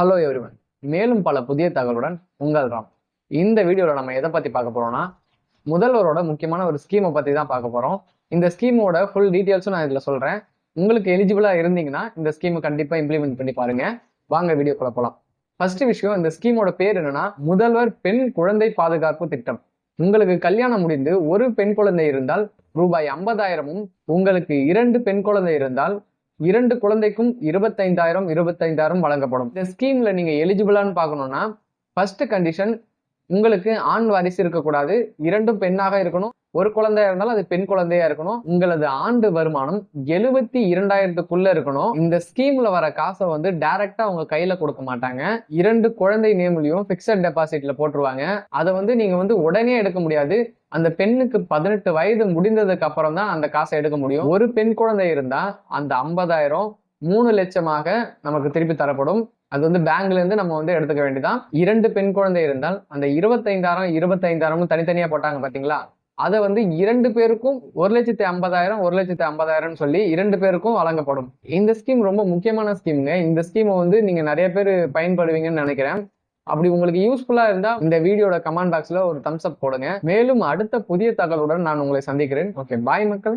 Hello everyone மேலும் பல புதிய தகவலுடன் உங்கள் ராம். இந்த வீடியோவில் நம்ம எதை பற்றி பார்க்க போறோம்னா முதல்வரோட முக்கியமான ஒரு ஸ்கீமை பற்றி தான் பார்க்க போகிறோம் இந்த ஸ்கீமோட ஃபுல் டீட்டெயில்ஸும் நான் இதில் சொல்கிறேன் உங்களுக்கு எலிஜிபிளாக இருந்தீங்கன்னா இந்த ஸ்கீமை கண்டிப்பாக இம்ப்ளிமெண்ட் பண்ணி பாருங்க. வாங்க வீடியோக்குள்ள போகலாம் ஃபர்ஸ்ட் விஷயம் இந்த ஸ்கீமோட பேர் என்னன்னா முதல்வர் பெண் குழந்தை பாதுகாப்பு திட்டம். உங்களுக்கு கல்யாணம் முடிந்து ஒரு பெண் குழந்தை இருந்தால் ரூபாய் ஐம்பதாயிரமும் உங்களுக்கு இரண்டு பெண் குழந்தை இருந்தால் இரண்டு குழந்தைக்கும் இருபத்தைந்தாயிரம் இருபத்தைந்தாயிரம் வழங்கப்படும். இந்த ஸ்கீம்ல நீங்க எலிஜிபிளான்னு பார்க்கணும்னா ஃபர்ஸ்ட் கண்டிஷன் உங்களுக்கு ஆண் வாரிசு இருக்கக்கூடாது. இரண்டும் பெண்ணாக இருக்கணும். ஒரு குழந்தையா இருந்தாலும் அது பெண் குழந்தையா இருக்கணும். உங்களது ஆண்டு வருமானம் எழுபத்தி இரண்டாயிரத்துக்குள்ள இருக்கணும். இந்த ஸ்கீம்ல வர காசை வந்து டைரக்டா அவங்க கையில கொடுக்க மாட்டாங்க. இரண்டு குழந்தை நேம்லயும் பிக்சட் டெபாசிட்ல போட்டுருவாங்க. அதை வந்து நீங்க வந்து உடனே எடுக்க முடியாது. அந்த பெண்ணுக்கு பதினெட்டு வயது முடிந்ததுக்கு அப்புறம் தான் அந்த காசை எடுக்க முடியும். ஒரு பெண் குழந்தை இருந்தா அந்த ஐம்பதாயிரம் மூணு லட்சமாக நமக்கு திருப்பி தரப்படும். அது வந்து பேங்க்ல இருந்து நம்ம வந்து எடுத்துக்க வேண்டியதான் இரண்டு பெண் குழந்தை இருந்தால் அந்த இருபத்தைந்தாயிரம் இருபத்தைந்தாயிரம் தனித்தனியா போட்டாங்க பாத்தீங்களா? அதை வந்து இரண்டு பேருக்கும் ஒரு லட்சத்தி ஐம்பதாயிரம் ஒரு லட்சத்தி ஐம்பதாயிரம் சொல்லி இரண்டு பேருக்கும் வழங்கப்படும். இந்த ஸ்கீம் ரொம்ப முக்கியமான ஸ்கீம்ங்க இந்த ஸ்கீமை வந்து நீங்க நிறைய பேர் பயன்படுவீங்கன்னு நினைக்கிறேன். அப்படி உங்களுக்கு யூஸ்ஃபுல்லா இருந்தா இந்த வீடியோட கமெண்ட் பாக்ஸ்ல ஒரு தம்ஸ் அப் போடுங்க. மேலும் அடுத்த புதிய தகவலுடன் நான் உங்களை சந்திக்கிறேன். ஓகே பாய் மக்கள்.